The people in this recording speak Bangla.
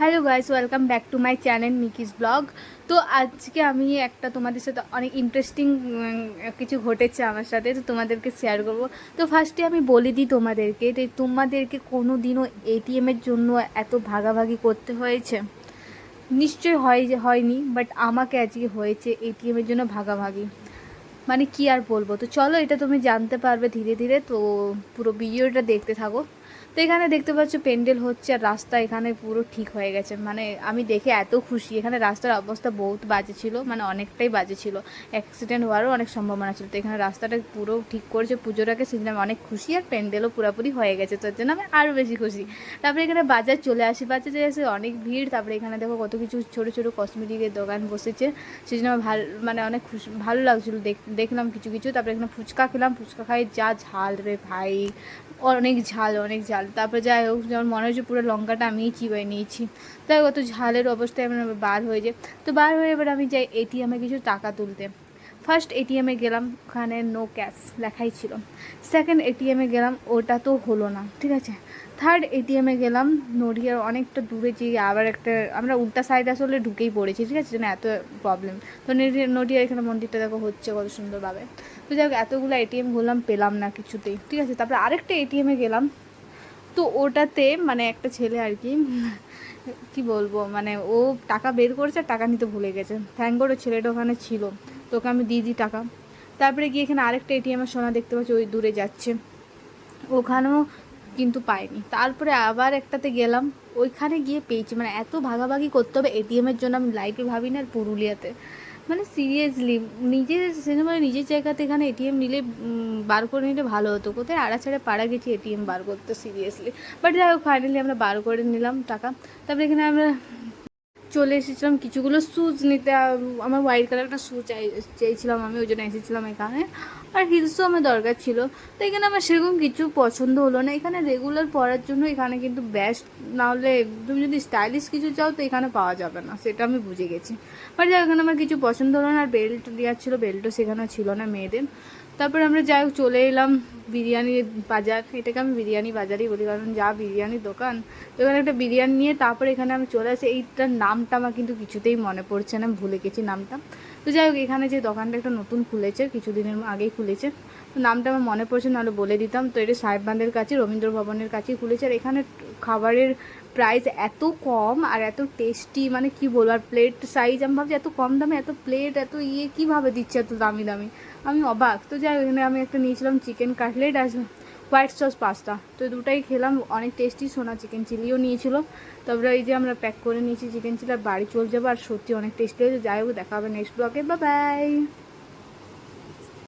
Hello guys, welcome back to my channel Mickey's vlog. তো আজকে আমি একটা তোমাদের সাথে অনেক ইন্টারেস্টিং কিছু ঘটেছে আমার সাথে, তো তোমাদেরকে শেয়ার করব। তো ফার্স্টে আমি বলে দিই তোমাদেরকে যে তোমাদেরকে কোনো দিনও এটিএমের জন্য এত ভাগাভাগি করতে হয়েছে। নিশ্চয়ই হয় হয়নি বাট আমাকে আজকে হয়েছে এটিএমের জন্য ভাগাভাগি। মানে কি আর বলব? তো চলো এটা তুমি জানতে পারবে ধীরে ধীরে, তো পুরো ভিডিওটা দেখতে থাকো। তো এখানে দেখতে পাচ্ছ প্যান্ডেল হচ্ছে আর রাস্তা এখানে পুরো ঠিক হয়ে গেছে। মানে আমি দেখে এত খুশি। এখানে রাস্তার অবস্থা বহুত বাজে ছিল মানে অনেকটাই বাজে ছিল। অ্যাক্সিডেন্ট হওয়ারও অনেক সম্ভাবনা ছিল। তো এখানে রাস্তাটা পুরো ঠিক করেছে। পুজোর আগে সেদিন আমি অনেক খুশি আর প্যান্ডেলও পুরোপুরি হয়ে গেছে। তার জন্য আমি আরও বেশি খুশি। তারপরে এখানে বাজার চলে আসি। বাজারে এসে অনেক ভিড়। তারপরে এখানে দেখো কত কিছু ছোটো ছোটো কসমেটিকের দোকান বসেছে। সেই জন্য আমার ভালো মানে অনেক খুশি, ভালো লাগছিল। দেখ, দেখলাম কিছু কিছু। তারপরে এখানে ফুচকা খেলাম। ফুচকা খাই যা ঝাল রে ভাই। অনেক ঝাল অনেক ঝাল। তারপরে যাই হোক, যেমন মনে হচ্ছে পুরো লঙ্কাটা আমিই চিবাই নিয়েছি। তাই অত ঝালের অবস্থায় আমি বার হয়ে যায়। তো বার হয়ে এবার আমি যাই এটিএমে কিছু টাকা তুলতে। ফার্স্ট এটিএমে গেলাম, ওখানে নো ক্যাশ লেখাই ছিল। সেকেন্ড এটিএমে গেলাম, ওটা তো হলো না, ঠিক আছে? থার্ড এটিএমে গেলাম, নডিয়ার অনেকটা দূরে যে আবার একটা, আমরা উল্টা সাইড আসলে ঢুকেই পড়েছি, ঠিক আছে? যেন এত প্রবলেম তো নডিয়া, নডিয়ার এখানে মন্দিরটা দেখো হচ্ছে কত সুন্দরভাবে। তো যাই হোক, এতগুলো এটিএম ঘুরলাম পেলাম না কিছুতেই, ঠিক আছে? তারপরে আরেকটা এটিএমে গেলাম। তো ওটাতে মানে একটা ছেলে আর কি কি বলব মানে ও টাকা বের করেছে টাকা নিতে ভুলে গেছে। থ্যাংক গড ও ছেলেটা ওখানে ছিল। তোকে আমি দিয়ে দিই টাকা। তারপরে গিয়ে এখানে আরেকটা এটিএমের সোনা দেখতে পাচ্ছি, ওই দূরে যাচ্ছে। ওখানেও কিন্তু পাইনি। তারপরে আবার একটাতে গেলাম। ওইখানে গিয়ে পেয়েছি। মানে এত ভাগাভাগি করতে হবে এটিএমের জন্য আমি লাইফে ভাবি না পুরুলিয়াতে। মানে সিরিয়াসলি নিজের সিনেমায় নিজের জায়গাতে এখানে এটিএম নিলে বার করে নিলে ভালো হতো। কোথায় আড়াছাড়ে পাড়া গেছি এটিএম বার করতে সিরিয়াসলি বাট যাই হোক ফাইনালি আমরা বার করে নিলাম টাকা। তারপরে এখানে আমরা চলে এসেছিলাম, কিছুগুলো শ্যুজ নিতে। আমার হোয়াইট কালার একটা শ্যু চাই চেয়েছিলাম আমি, ওই জন্য এসেছিলাম এখানে। আর হিলসও আমার দরকার ছিল। তো এখানে আমার সেরকম কিছু পছন্দ হলো না। এখানে রেগুলার পরার জন্য এখানে কিন্তু বেস্ট না হলে তুমি যদি স্টাইলিশ কিছু চাও, তো এখানে পাওয়া যাবে না। সেটা আমি বুঝে গেছি। বাট এখানে আমার কিছু পছন্দ হলো না। আর বেল্ট দেওয়ার ছিল বেল্টও সেখানে ছিল না মেয়েদের। তারপরে আমরা যাই, চলে এলাম বিরিয়ানির বাজার। এটাকে আমি বিরিয়ানি বাজারই বলি, কারণ যা বিরিয়ানির দোকান, তো এখানে একটা বিরিয়ানি নিয়ে তারপরে এখানে আমি চলে আসি। এইটার নামটা আমার কিন্তু কিছুতেই মনে পড়ছে না ভুলে গেছি নামটা। তো যাই হোক, এখানে যে দোকানটা একটা নতুন খুলেছে, কিছুদিনের আগেই খুলেছে। তো নামটা আমার মনে পড়ছে, নাহলে বলে দিতাম। তো এটা সাহেববান্ধের কাছে, রবীন্দ্র ভবনের কাছেই খুলেছে। আর এখানে খাবারের প্রাইস এত কম আর এত টেস্টি মানে কি বলব, আর প্লেট সাইজ আমি ভাবছি এত কম দামে, এত প্লেট এত ইয়ে কীভাবে দিচ্ছে এত দামি দামি? আমি অবাক। তো যাই এখানে আমি একটা নিয়েছিলাম চিকেন কাটলেট আর হোয়াইট সস পাস্তা তো দুটাই খেলাম, অনেক টেস্টি সোনা চিকেন চিলিও নিয়েছিল। তারপরে এই যে আমরা প্যাক করে নিয়েছি চিকেন চিলি আর বাড়ি চলে যাব, আর সত্যি অনেক টেস্টি হয়েছে। যাই হোক, দেখা হবে নেক্সট ব্লগে বা বাই